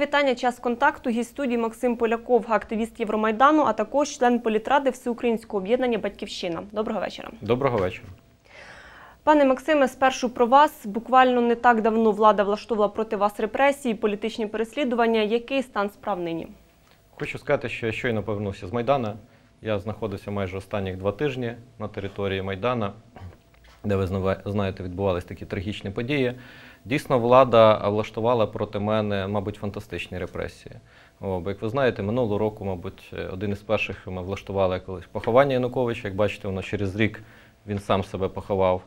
Мої вітання. Час контакту. Гість студії Максим Поляков, активіст Євромайдану, а також член політради Всеукраїнського об'єднання Батьківщина. Доброго вечора. Доброго вечора. Пане Максиме, спершу про вас. Буквально не так давно влада влаштувала проти вас репресії, політичні переслідування. Який стан справ нині? Хочу сказати, що я щойно повернувся з Майдана. Я знаходився майже останніх два тижні на території Майдана, де ви знаєте, відбувалися такі трагічні події. Дійсно, влада влаштувала проти мене, мабуть, фантастичні репресії. О, бо, як ви знаєте, минулого року, мабуть, один із перших ми влаштували колись поховання Януковича. Як бачите, воно через рік він сам себе поховав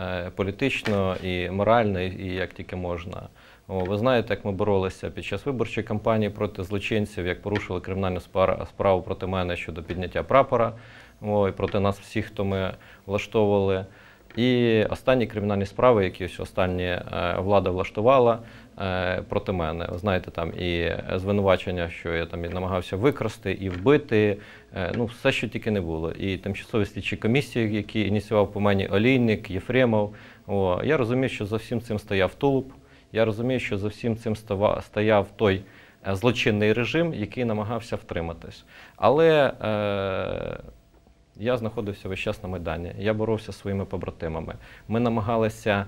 е, політично і морально, і як тільки можна. О, ви знаєте, як ми боролися під час виборчої кампанії проти злочинців, як порушили кримінальну справу проти мене щодо підняття прапора, о, і проти нас всіх, хто ми влаштовували. І останні кримінальні справи, які ось останні е, влада влаштувала е, проти мене. Ви знаєте, там і звинувачення, що я там і намагався викрасти і вбити. Е, ну, все, що тільки не було. І тимчасові слідчі комісії, які ініціював по мені Олійник, Єфремов. О, я розумію, що за всім цим стояв тулуб. Я розумію, що за всім цим стояв той злочинний режим, який намагався втриматись. Але е, я знаходився весь час на Майдані. Я боровся зі своїми побратимами. Ми намагалися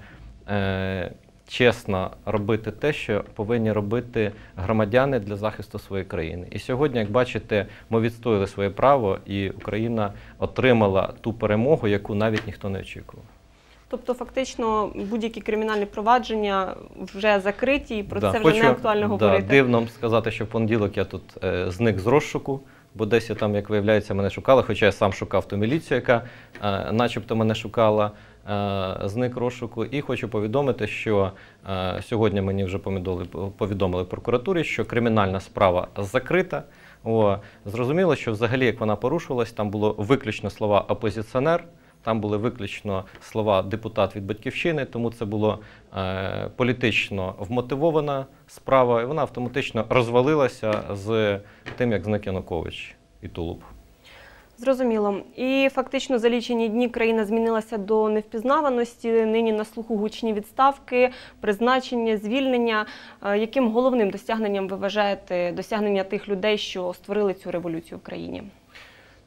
е, чесно робити те, що повинні робити громадяни для захисту своєї країни. І сьогодні, як бачите, ми відстояли своє право, і Україна отримала ту перемогу, яку навіть ніхто не очікував. Тобто, фактично, будь-які кримінальні провадження вже закриті, і про да, це вже хочу, не актуально да, говорити. Дивно сказати, що в понеділок я тут е, зник з розшуку бо десь там, як виявляється, мене шукали, хоча я сам шукав ту міліцію, яка е, начебто мене шукала, е, зник розшуку. І хочу повідомити, що е, сьогодні мені вже повідомили, прокуратурі, що кримінальна справа закрита. О, Зрозуміло, що взагалі, як вона порушувалась, там було виключно слова опозиціонер. Там були виключно слова депутат від батьківщини, тому це було е, політично вмотивована справа, і вона автоматично розвалилася з тим, як зник Янукович і Тулуб. Зрозуміло. І фактично за лічені дні країна змінилася до невпізнаваності. Нині на слуху гучні відставки, призначення, звільнення. Е, яким головним досягненням ви вважаєте досягнення тих людей, що створили цю революцію в країні?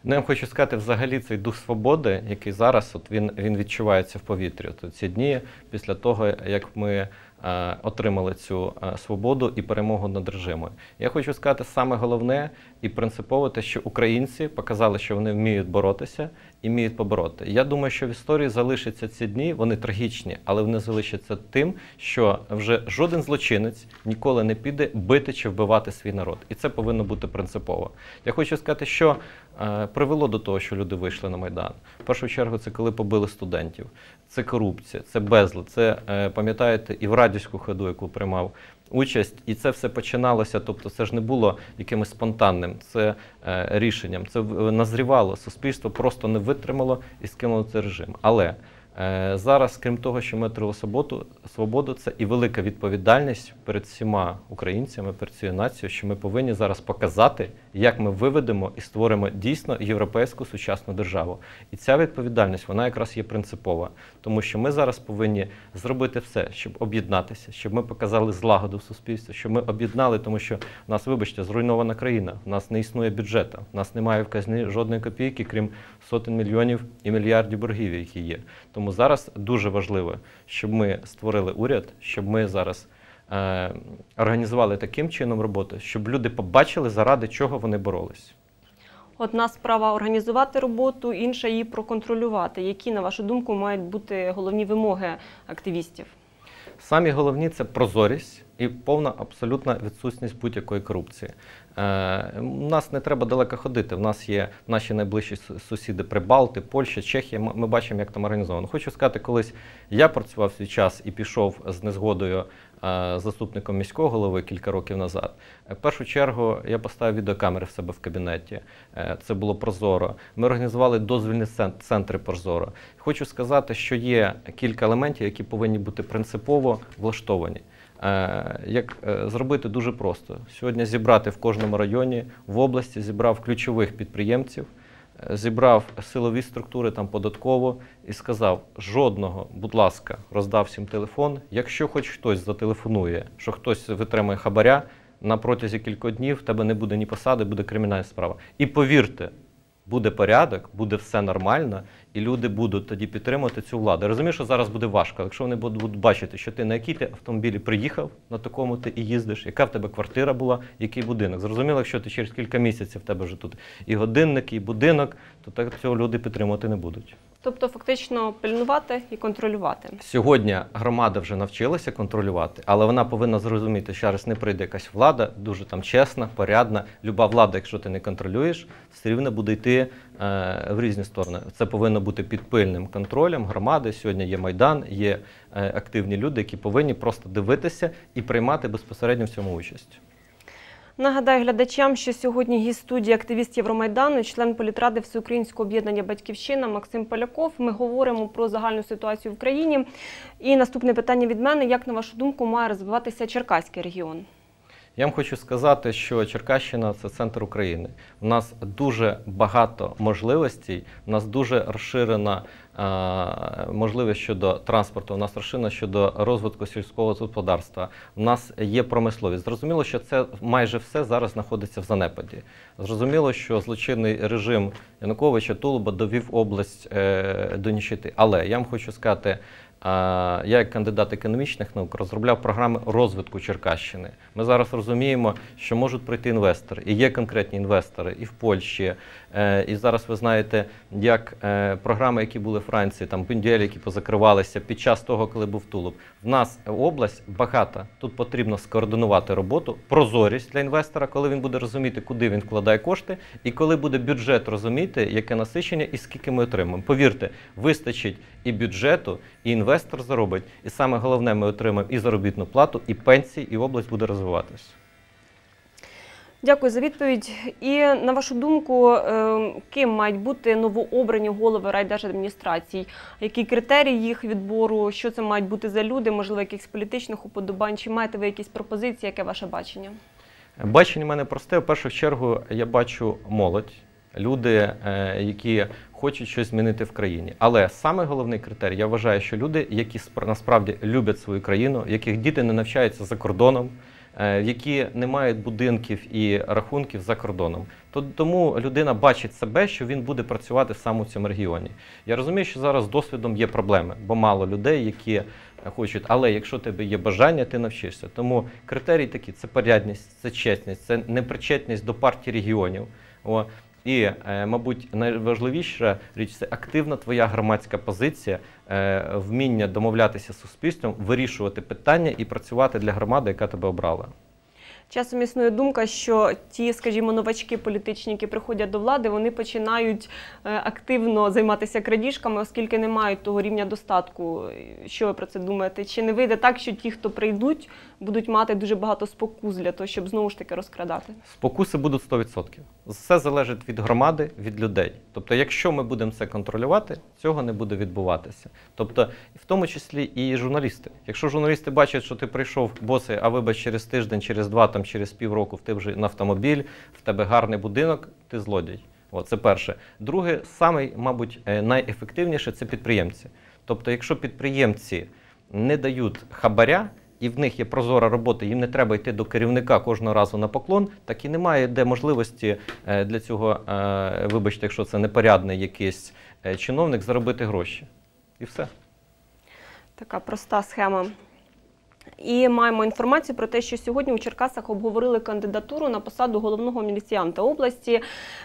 Ну, я хочу сказати, взагалі цей дух свободи, який зараз от він він відчувається в повітрі. От ці дні після того, як ми е, отримали цю е, свободу і перемогу над режимом. Я хочу сказати, саме головне і принципове те, що українці показали, що вони вміють боротися і вміють побороти. Я думаю, що в історії залишаться ці дні, вони трагічні, але вони залишаться тим, що вже жоден злочинець ніколи не піде бити чи вбивати свій народ. І це повинно бути принципово. Я хочу сказати, що привело до того, що люди вийшли на Майдан. В першу чергу, це коли побили студентів, це корупція, це безлад, це е, пам'ятаєте, і в радіську ходу, яку приймав участь, і це все починалося. Тобто, це ж не було якимось спонтанним, це е, рішенням. Це назрівало. Суспільство просто не витримало і скинуло цей режим. Але Е, зараз, крім того, що ми отримали свободу, свободу, це і велика відповідальність перед всіма українцями, перед цією нацією, що ми повинні зараз показати, як ми виведемо і створимо дійсно європейську сучасну державу. І ця відповідальність вона якраз є принципова, тому що ми зараз повинні зробити все, щоб об'єднатися, щоб ми показали злагоду в суспільстві, щоб ми об'єднали, тому що в нас, вибачте, зруйнована країна, в нас не існує бюджету, в нас немає в казні жодної копійки, крім сотень мільйонів і мільярдів боргів, які є. Тому зараз дуже важливо, щоб ми створили уряд, щоб ми зараз е, організували таким чином роботу, щоб люди побачили, заради чого вони боролись. Одна справа організувати роботу, інша її проконтролювати. Які, на вашу думку, мають бути головні вимоги активістів? Самі головні це прозорість і повна абсолютна відсутність будь-якої корупції. Е, У нас не треба далеко ходити. У нас є наші найближчі сусіди Прибалти, Польща, Чехія. Ми бачимо, як там організовано. Хочу сказати, колись я працював свій час і пішов з незгодою е, заступником міського голови кілька років назад. Е, в першу чергу я поставив відеокамери в себе в кабінеті. Це було прозоро. Ми організували дозвільні центри Прозоро. Хочу сказати, що є кілька елементів, які повинні бути принципово влаштовані. Е, як е, зробити дуже просто сьогодні зібрати в кожному районі в області, зібрав ключових підприємців, е, зібрав силові структури там податково і сказав: жодного, будь ласка, роздав всім телефон. Якщо хоч хтось зателефонує, що хтось витримує хабаря, на протязі кількох днів в тебе не буде ні посади, буде кримінальна справа. І повірте, буде порядок, буде все нормально, і люди будуть тоді підтримувати цю владу. Я розумію, що зараз буде важко, якщо вони будуть бачити, що ти на якій ти автомобілі приїхав, на такому ти і їздиш, яка в тебе квартира була, який будинок. Зрозуміло, якщо ти через кілька місяців в тебе вже тут і годинник, і будинок, то так цього люди підтримувати не будуть. Тобто, фактично пильнувати і контролювати. Сьогодні громада вже навчилася контролювати, але вона повинна зрозуміти, що зараз не прийде якась влада, дуже там чесна, порядна. Люба влада, якщо ти не контролюєш, все рівно буде йти е, в різні сторони. Це повинно бути під пильним контролем громади. Сьогодні є майдан, є е, активні люди, які повинні просто дивитися і приймати безпосередньо в цьому участь. Нагадаю глядачам, що сьогодні гість студії активіст Євромайдану, член політради Всеукраїнського об'єднання Батьківщина Максим Поляков. Ми говоримо про загальну ситуацію в країні. І наступне питання від мене: як на вашу думку має розвиватися Черкаський регіон? Я вам хочу сказати, що Черкащина це центр України. У нас дуже багато можливостей, у нас дуже розширена можливість щодо транспорту, у нас розширена щодо розвитку сільського господарства. У нас є промисловість. Зрозуміло, що це майже все зараз знаходиться в занепаді. Зрозуміло, що злочинний режим Януковича Тулуба довів область е, до ніщити. Але я вам хочу сказати. А, Я, як кандидат економічних наук, розробляв програми розвитку Черкащини. Ми зараз розуміємо, що можуть прийти інвестори, і є конкретні інвестори і в Польщі. Е, І зараз ви знаєте, як е, програми, які були в Франції, там пендюелі, які позакривалися під час того, коли був Тулуб. В нас область багата. Тут потрібно скоординувати роботу, прозорість для інвестора, коли він буде розуміти, куди він вкладає кошти, і коли буде бюджет розуміти, яке насичення і скільки ми отримаємо. Повірте, вистачить і бюджету, і інвестор заробить. І саме головне, ми отримаємо і заробітну плату, і пенсії, і область буде розвиватися. Дякую за відповідь. І на вашу думку, е, ким мають бути новообрані голови райдержадміністрацій? Які критерії їх відбору? Що це мають бути за люди? Можливо, якихось політичних уподобань? Чи маєте ви якісь пропозиції? Яке ваше бачення? Бачення в мене просте. В першу чергу я бачу молодь, люди, е, які хочуть щось змінити в країні. Але саме головний критерій, я вважаю, що люди, які спр- насправді люблять свою країну, яких діти не навчаються за кордоном, які не мають будинків і рахунків за кордоном. То тому людина бачить себе, що він буде працювати саме в цьому регіоні. Я розумію, що зараз з досвідом є проблеми, бо мало людей, які е, хочуть. Але якщо у тебе є бажання, ти навчишся. Тому критерії такі: це порядність, це чесність, це непричетність до партії регіонів. І, е, мабуть, найважливіша річ це активна твоя громадська позиція, е, вміння домовлятися з суспільством, вирішувати питання і працювати для громади, яка тебе обрала. Часом існує думка, що ті, скажімо, новачки політичні, які приходять до влади, вони починають е, активно займатися крадіжками, оскільки не мають того рівня достатку. Що ви про це думаєте? Чи не вийде так, що ті, хто прийдуть, будуть мати дуже багато спокус для того, щоб знову ж таки розкрадати? Спокуси будуть 100%. Все залежить від громади, від людей. Тобто, якщо ми будемо це контролювати, цього не буде відбуватися. Тобто, в тому числі і журналісти. Якщо журналісти бачать, що ти прийшов босий, а вибач через тиждень, через два, там через півроку в тебе вже на автомобіль, в тебе гарний будинок, ти злодій. О, це перше. Друге, самий, мабуть, е, найефективніше це підприємці. Тобто, якщо підприємці не дають хабаря, і в них є прозора робота, їм не треба йти до керівника кожного разу на поклон, так і немає де можливості е, для цього, е, вибачте, якщо це непорядний якийсь чиновник, заробити гроші. І все. Така проста схема. І маємо інформацію про те, що сьогодні у Черкасах обговорили кандидатуру на посаду головного міліціянта області.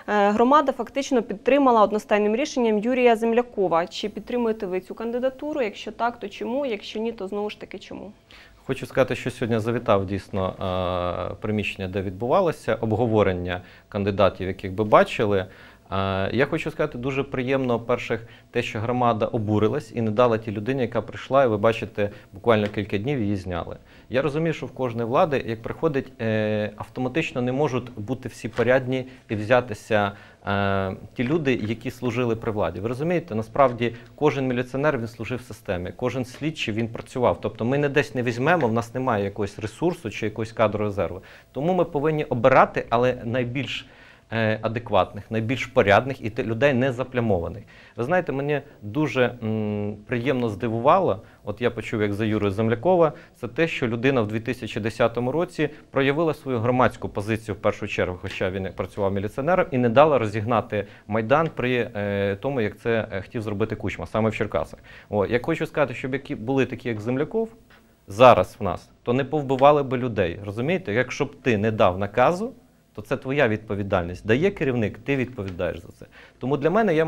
Е, Громада фактично підтримала одностайним рішенням Юрія Землякова. Чи підтримуєте ви цю кандидатуру? Якщо так, то чому? Якщо ні, то знову ж таки чому? Хочу сказати, що сьогодні завітав дійсно е, приміщення, де відбувалося обговорення кандидатів, яких би бачили. Е, Я хочу сказати, дуже приємно, перших, те, що громада обурилась і не дала тій людині, яка прийшла, і ви бачите, буквально кілька днів її зняли. Я розумію, що в кожної влади, як приходить, е, автоматично не можуть бути всі порядні і взятися е, ті люди, які служили при владі. Ви розумієте, насправді кожен міліціонер він служив в системі, кожен слідчий він працював. Тобто ми не десь не візьмемо, в нас немає якогось ресурсу чи якогось кадру резерву. Тому ми повинні обирати, але найбільш адекватних, найбільш порядних і людей не заплямованих. Ви знаєте, мені дуже приємно здивувало, от я почув, як за Юрою Землякова, це те, що людина в 2010 році проявила свою громадську позицію в першу чергу, хоча він працював міліціонером, і не дала розігнати майдан при е, тому, як це е, хотів зробити Кучма, саме в Черкасах. Я хочу сказати, щоб які були такі, як Земляков, зараз в нас, то не повбивали би людей. Розумієте? Якщо б ти не дав наказу, то це твоя відповідальність. Дає керівник, ти відповідаєш за це. Тому для мене я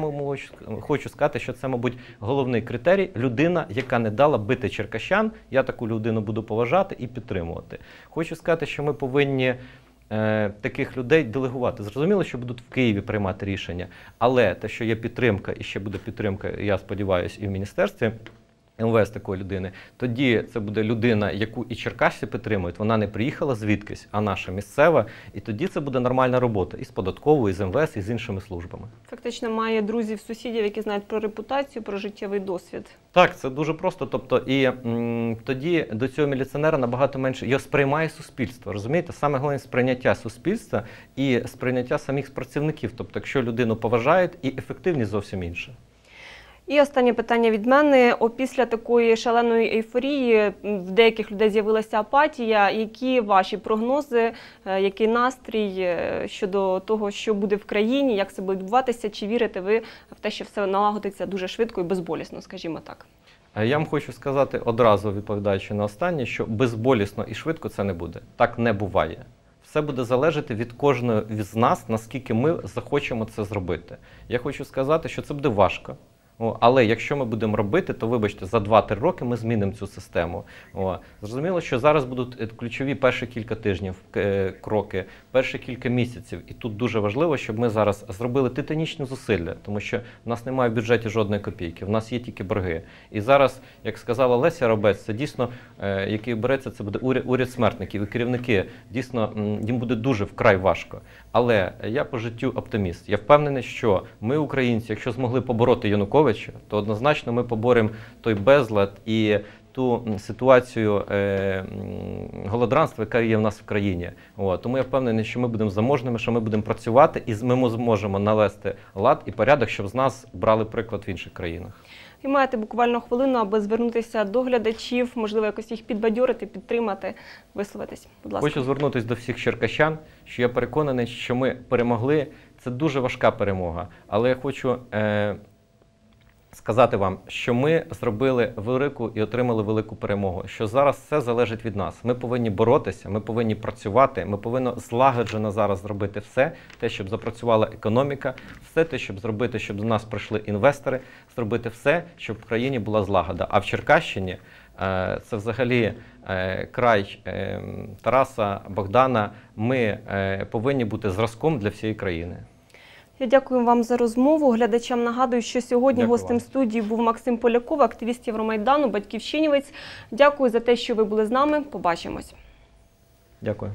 хочу сказати, що це, мабуть, головний критерій людина, яка не дала бити черкащан. Я таку людину буду поважати і підтримувати. Хочу сказати, що ми повинні. е, Таких людей делегувати. Зрозуміло, що будуть в Києві приймати рішення, але те, що є підтримка, і ще буде підтримка, я сподіваюся, і в міністерстві, МВС такої людини, тоді це буде людина, яку і черкасці підтримують. Вона не приїхала звідкись, а наша місцева. І тоді це буде нормальна робота і з податковою, і з МВС, і з іншими службами. Фактично має друзів, сусідів, які знають про репутацію, про життєвий досвід. Так, це дуже просто. Тобто, і м, тоді до цього міліціонера набагато менше його сприймає суспільство. Розумієте? Саме головне сприйняття суспільства і сприйняття самих працівників. Тобто, якщо людину поважають, і ефективність зовсім інша. І останнє питання від мене. Опісля такої шаленої ейфорії в деяких людей з'явилася апатія. Які ваші прогнози, е, який настрій е, щодо того, що буде в країні, як це буде відбуватися? Чи вірите ви в те, що все налагодиться дуже швидко і безболісно, скажімо так? Е, Я вам хочу сказати одразу, відповідаючи на останнє, що безболісно і швидко це не буде. Так не буває. Все буде залежати від кожного з нас, наскільки ми захочемо це зробити. Я хочу сказати, що це буде важко. Але якщо ми будемо робити, то вибачте, за 2-3 роки ми змінимо цю систему. О, зрозуміло, що зараз будуть е, ключові перші кілька тижнів е, кроки, перші кілька місяців. І тут дуже важливо, щоб ми зараз зробили титанічні зусилля, тому що в нас немає в бюджеті жодної копійки, в нас є тільки борги. І зараз, як сказала Леся Робець, це дійсно, е, який береться, це буде уряд, уряд смертників і керівники. Дійсно, їм буде дуже вкрай важко. Але я по життю оптиміст. Я впевнений, що ми, українці, якщо змогли побороти Януковича, то однозначно ми поборемо той безлад і ту ситуацію е, голодранства, яка є в нас в країні. От. Тому я впевнений, що ми будемо заможними, що ми будемо працювати і ми зможемо навести лад і порядок, щоб з нас брали приклад в інших країнах. І маєте буквально хвилину, аби звернутися до глядачів, можливо, якось їх підбадьорити, підтримати, висловитись. Будь ласка. Хочу звернутися до всіх черкащан, що я переконаний, що ми перемогли. Це дуже важка перемога. Але я хочу е, сказати вам, що ми зробили велику і отримали велику перемогу. Що зараз все залежить від нас. Ми повинні боротися, ми повинні працювати, ми повинні злагоджено зараз зробити все, те, щоб запрацювала економіка, все те, щоб зробити, щоб до нас прийшли інвестори, зробити все, щоб в країні була злагода. А в Черкащині е, це взагалі е, край е, Тараса Богдана. Ми повинні бути зразком для всієї країни. Я дякую вам за розмову. Глядачам нагадую, що сьогодні Дякую гостем вам. студії був Максим Поляков, активіст Євромайдану, батьківщинівець. Дякую за те, що ви були з нами. Побачимось. Дякую.